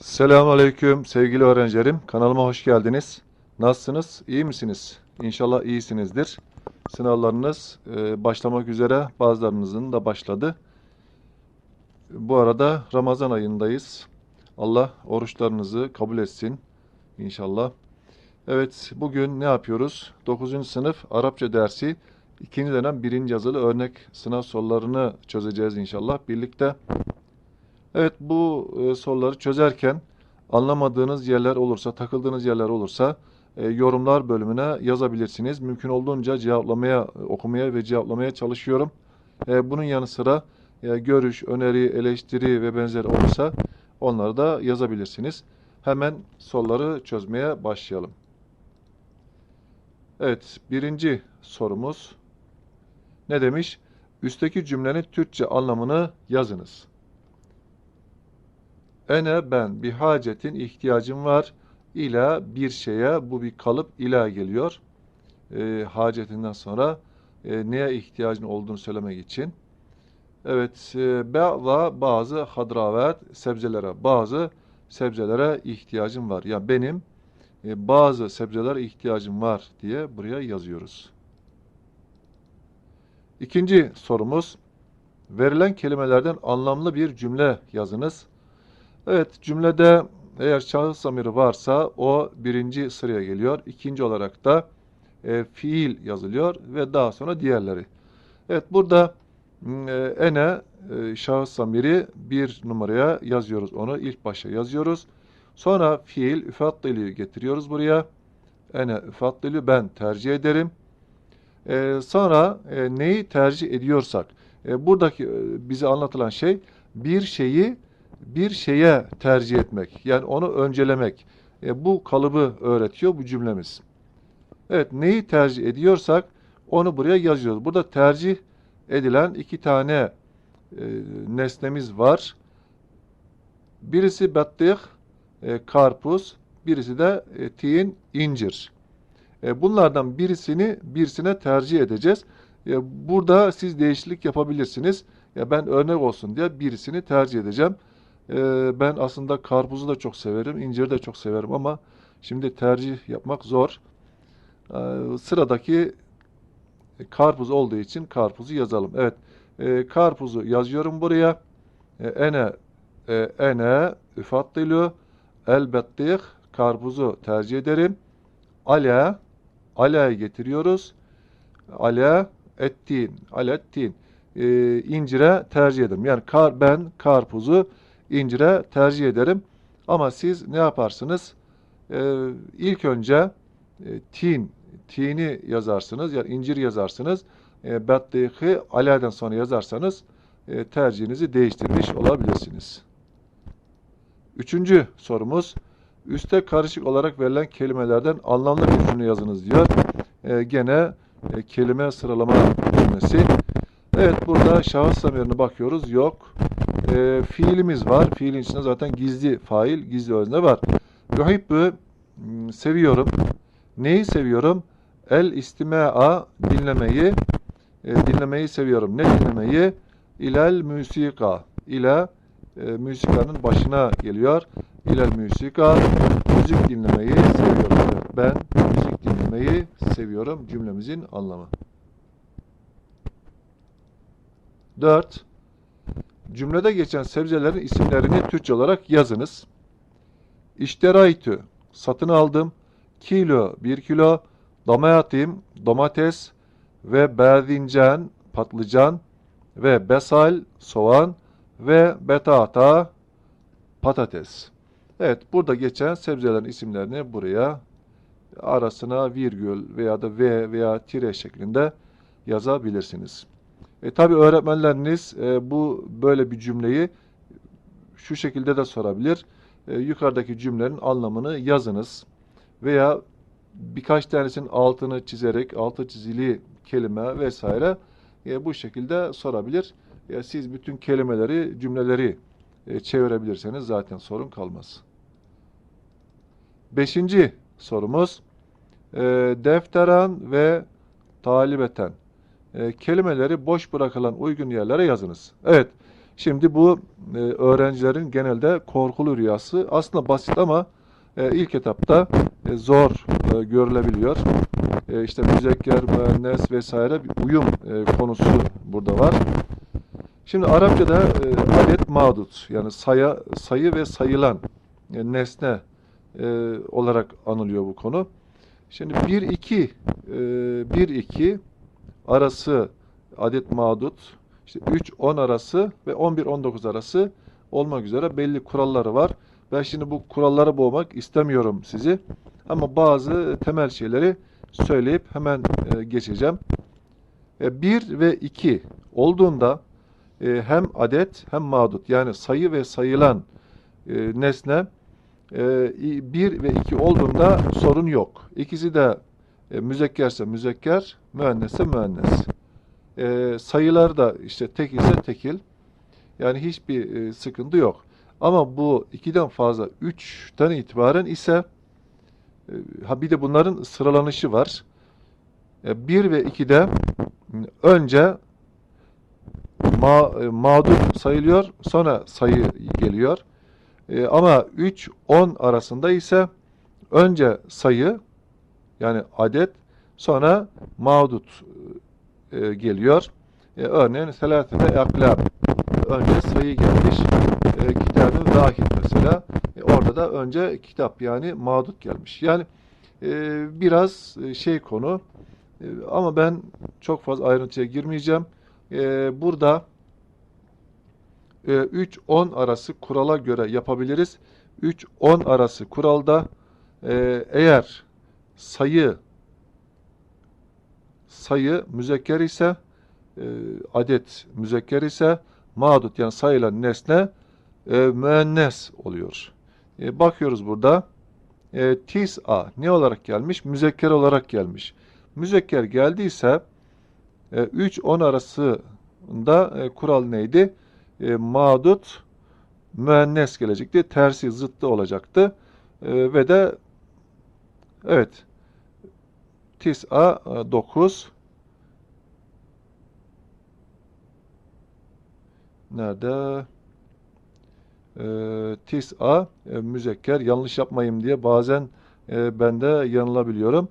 Selamun Aleyküm sevgili öğrencilerim. Kanalıma hoş geldiniz. Nasılsınız? İyi misiniz? İnşallah iyisinizdir. Sınavlarınız e, başlamak üzere. Bazılarınızın da başladı. Bu arada Ramazan ayındayız. Allah oruçlarınızı kabul etsin. İnşallah. Evet, bugün ne yapıyoruz? 9. sınıf Arapça dersi. ikinci dönem birinci yazılı örnek sınav sorularını çözeceğiz inşallah birlikte. Evet bu e, soruları çözerken anlamadığınız yerler olursa, takıldığınız yerler olursa e, yorumlar bölümüne yazabilirsiniz. Mümkün olduğunca cevaplamaya, okumaya ve cevaplamaya çalışıyorum. E, bunun yanı sıra e, görüş, öneri, eleştiri ve benzeri olursa onları da yazabilirsiniz. Hemen soruları çözmeye başlayalım. Evet, birinci sorumuz ne demiş? Üstteki cümlenin Türkçe anlamını yazınız. Ene ben bir hacetin ihtiyacım var. İla bir şeye bu bir kalıp ila geliyor. E, hacetinden sonra e, neye ihtiyacın olduğunu söylemek için. Evet, e, be'la bazı hadravet sebzelere, bazı sebzelere ihtiyacım var. Yani benim e, bazı sebzelere ihtiyacım var diye buraya yazıyoruz. İkinci sorumuz, verilen kelimelerden anlamlı bir cümle yazınız. Evet, cümlede eğer şahıs zamiri varsa o birinci sıraya geliyor. İkinci olarak da e, fiil yazılıyor ve daha sonra diğerleri. Evet, burada e, ene e, şahıs zamiri bir numaraya yazıyoruz onu. ilk başa yazıyoruz. Sonra fiil üfaddili getiriyoruz buraya. Ene üfaddili ben tercih ederim. E, sonra e, neyi tercih ediyorsak, e, buradaki e, bize anlatılan şey bir şeyi bir şeye tercih etmek. Yani onu öncelemek. E, bu kalıbı öğretiyor bu cümlemiz. Evet neyi tercih ediyorsak onu buraya yazıyoruz. Burada tercih edilen iki tane e, nesnemiz var. Birisi battih, e, karpuz, birisi de e, tin, incir. E, bunlardan birisini birisine tercih edeceğiz. E, burada siz değişiklik yapabilirsiniz. Ya ben örnek olsun diye birisini tercih edeceğim. Ee, ben aslında karpuzu da çok severim, inciri de çok severim ama şimdi tercih yapmak zor. Ee, sıradaki karpuz olduğu için karpuzu yazalım. Evet, e, karpuzu yazıyorum buraya. E, ene e, ene üfattilu elbettih karpuzu tercih ederim. Ala ala'yı getiriyoruz. Ala ettin, alettin e, incire tercih ederim. Yani kar, ben karpuzu incire tercih ederim. Ama siz ne yaparsınız? Ee, ilk önce e, tin, tini yazarsınız. Yani incir yazarsınız. E, Battihi aladen sonra yazarsanız e, tercihinizi değiştirmiş olabilirsiniz. Üçüncü sorumuz. Üste karışık olarak verilen kelimelerden anlamlı bir cümle yazınız diyor. E, gene e, kelime sıralama cümlesi. Evet burada şahıs zamirine bakıyoruz. Yok e, fiilimiz var. Fiilin içinde zaten gizli fail, gizli özne var. Yuhibbu hmm, seviyorum. Neyi seviyorum? El istimea dinlemeyi e, dinlemeyi seviyorum. Ne dinlemeyi? İlel müsika. İla e, müsikanın başına geliyor. İlel müsika. Müzik dinlemeyi seviyorum. Ben müzik dinlemeyi seviyorum cümlemizin anlamı. 4. Cümlede geçen sebzelerin isimlerini Türkçe olarak yazınız. İşteraytü, satın aldım. Kilo, bir kilo. Domatim, domates. Ve berdincen, patlıcan. Ve besal, soğan. Ve betata, patates. Evet, burada geçen sebzelerin isimlerini buraya arasına virgül veya da v veya tire şeklinde yazabilirsiniz. E, tabii öğretmenleriniz e, bu böyle bir cümleyi şu şekilde de sorabilir. E, yukarıdaki cümlenin anlamını yazınız veya birkaç tanesinin altını çizerek altı çizili kelime vesaire e, bu şekilde sorabilir. E, siz bütün kelimeleri, cümleleri e, çevirebilirseniz zaten sorun kalmaz. Beşinci sorumuz e, defteran ve talibeten e, kelimeleri boş bırakılan uygun yerlere yazınız. Evet, Şimdi bu e, öğrencilerin genelde korkulu rüyası. Aslında basit ama e, ilk etapta e, zor e, görülebiliyor. E, işte müzekker, müennes vesaire bir uyum e, konusu burada var. Şimdi Arapçada e, adet mağdut yani saya, sayı ve sayılan e, nesne e, olarak anılıyor bu konu. Şimdi 1-2 e, 1-2 arası adet mağdut işte 3-10 arası ve 11-19 arası olmak üzere belli kuralları var. Ben şimdi bu kuralları boğmak istemiyorum sizi. Ama bazı temel şeyleri söyleyip hemen e, geçeceğim. 1 ve 2 olduğunda e, hem adet hem mağdut yani sayı ve sayılan e, nesne 1 ve 2 olduğunda sorun yok. İkisi de e, müzekkerse müzekker, müennesse müennes. E, sayılar da işte tek ise tekil. Yani hiçbir e, sıkıntı yok. Ama bu ikiden fazla 3'ten itibaren ise e, ha bir de bunların sıralanışı var. 1 e, ve 2'de önce ma, e, mağdur sayılıyor, sonra sayı geliyor. E, ama 3-10 arasında ise önce sayı yani adet sonra mağdut e, geliyor. E, örneğin selâfete aklab önce sayı gelmiş. E, kitabın dahil mesela. E, orada da önce kitap yani mağdut gelmiş. Yani e, biraz e, şey konu e, ama ben çok fazla ayrıntıya girmeyeceğim. E, burada 3-10 arası kurala göre yapabiliriz. 3-10 arası kuralda e, eğer sayı sayı müzekker ise e, adet müzekker ise mağdut yani sayılan nesne e, müennes oluyor. E, bakıyoruz burada e, tis'a ne olarak gelmiş? Müzekker olarak gelmiş. Müzekker geldiyse e, 3-10 arasında e, kural neydi? E, mağdut müennes gelecekti. Tersi zıttı olacaktı. E, ve de evet tis'a 9 nerede? E, tis'a e, müzekker yanlış yapmayayım diye bazen e, ben de yanılabiliyorum.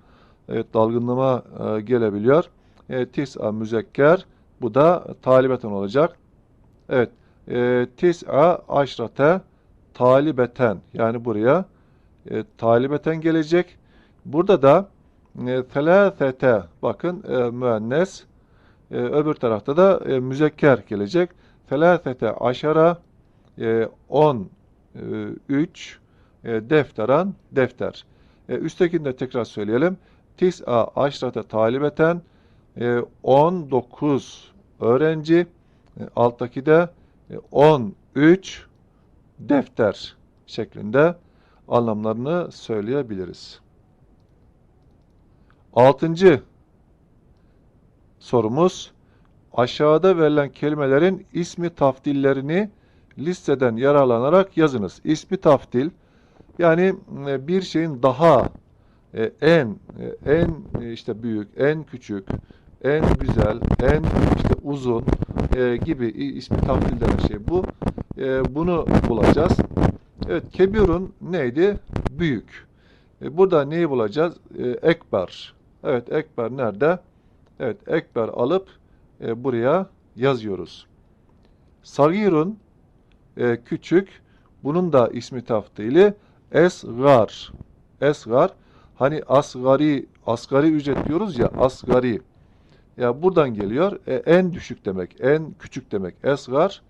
Evet dalgınlığıma e, gelebiliyor. E, tis'a müzekker bu da talibeten olacak. Evet. E, tis'a aşrate talibeten yani buraya e, talibeten gelecek. Burada da e, felâfete bakın e, müennes e, öbür tarafta da e, müzekker gelecek. Felâfete aşara e, 10 e, 3 e, defteran defter. E, üsttekini de tekrar söyleyelim. Tis'a aşrate talibeten e, 19 öğrenci e, alttaki de 13 e, defter şeklinde anlamlarını söyleyebiliriz. Altıncı sorumuz aşağıda verilen kelimelerin ismi taftillerini listeden yararlanarak yazınız. İsmi taftil yani e, bir şeyin daha en en işte büyük, en küçük, en güzel, en işte uzun e, gibi ismi taftil denen şey bu. E, bunu bulacağız. Evet, kebirun neydi? Büyük. E, burada neyi bulacağız? E, ekber. Evet, ekber nerede? Evet, ekber alıp e, buraya yazıyoruz. Sagirun e, küçük. Bunun da ismi taftili esgar. Esgar. Hani asgari, asgari ücret diyoruz ya, asgari. Ya buradan geliyor. E, en düşük demek, en küçük demek. Esgar,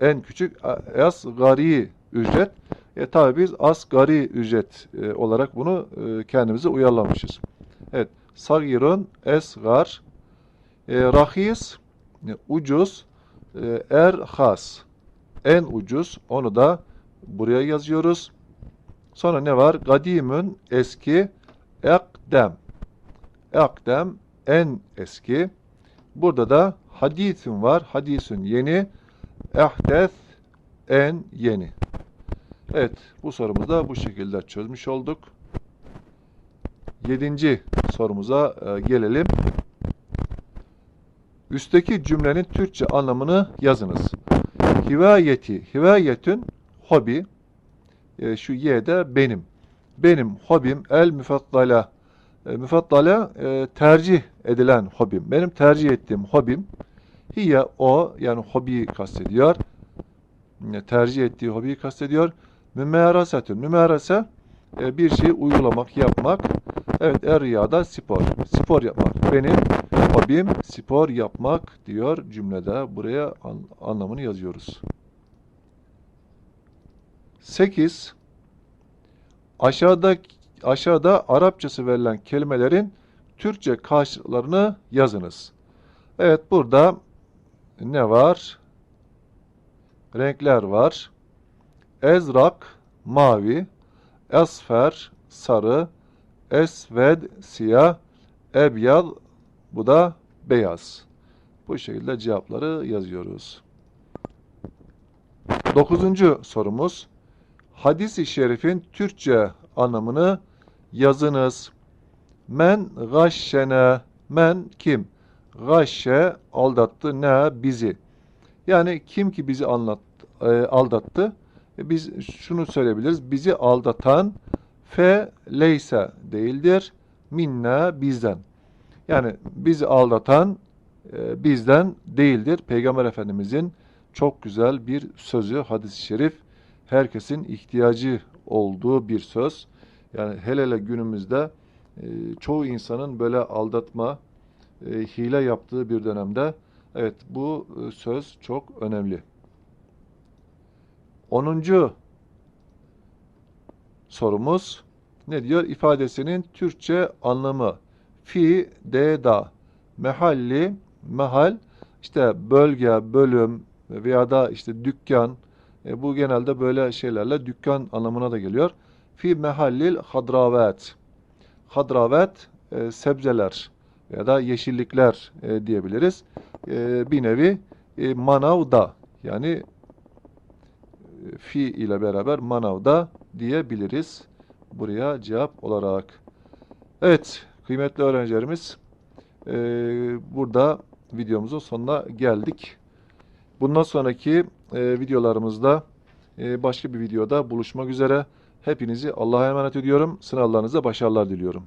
en küçük. Asgari ücret. E tabi biz asgari ücret e, olarak bunu e, kendimize uyarlamışız. Evet. Sagirun, esgar, e, rahis, e, ucuz, e, erhas, en ucuz. Onu da buraya yazıyoruz. Sonra ne var? Gadimün, eski, ekdem. Ekdem, en eski. Burada da hadisin var. Hadisin yeni. Ehdes en yeni. Evet bu sorumuzu da bu şekilde çözmüş olduk. Yedinci sorumuza e, gelelim. Üstteki cümlenin Türkçe anlamını yazınız. Hivayeti, hivayetün hobi. E, şu ye de benim. Benim hobim el. E, müfaddale e, tercih edilen hobim. Benim tercih ettiğim hobim. Hiye o yani hobiyi kastediyor. Tercih ettiği hobiyi kastediyor. Mümerasetün. Mümerese e, bir şeyi uygulamak, yapmak. Evet er riyada spor. Spor yapmak. Benim hobim spor yapmak diyor cümlede. Buraya an- anlamını yazıyoruz. 8. Aşağıda aşağıda Arapçası verilen kelimelerin Türkçe karşılıklarını yazınız. Evet burada ne var? Renkler var. Ezrak mavi, esfer sarı, esved siyah, ebyad bu da beyaz. Bu şekilde cevapları yazıyoruz. Dokuzuncu sorumuz. Hadis-i şerifin Türkçe anlamını yazınız. Men gashşene. Men kim? Gashşe aldattı ne? Bizi. Yani kim ki bizi anlat, e, aldattı? E, biz şunu söyleyebiliriz. Bizi aldatan fe leyse değildir. Minna bizden. Yani bizi aldatan e, bizden değildir. Peygamber Efendimizin çok güzel bir sözü, hadis-i şerif. Herkesin ihtiyacı olduğu bir söz. Yani hele hele günümüzde e, çoğu insanın böyle aldatma, e, hile yaptığı bir dönemde evet bu e, söz çok önemli. 10. sorumuz ne diyor? İfadesinin Türkçe anlamı fi de da mehalli mehal işte bölge, bölüm veya da işte dükkan e, bu genelde böyle şeylerle dükkan anlamına da geliyor. Fi mehallil hadravet. Hadravet e, sebzeler ya da yeşillikler e, diyebiliriz. E, bir nevi e, manavda yani e, fi ile beraber manavda diyebiliriz buraya cevap olarak. Evet kıymetli öğrencilerimiz e, burada videomuzun sonuna geldik. Bundan sonraki e, videolarımızda e, başka bir videoda buluşmak üzere. Hepinizi Allah'a emanet ediyorum. Sınavlarınızda başarılar diliyorum.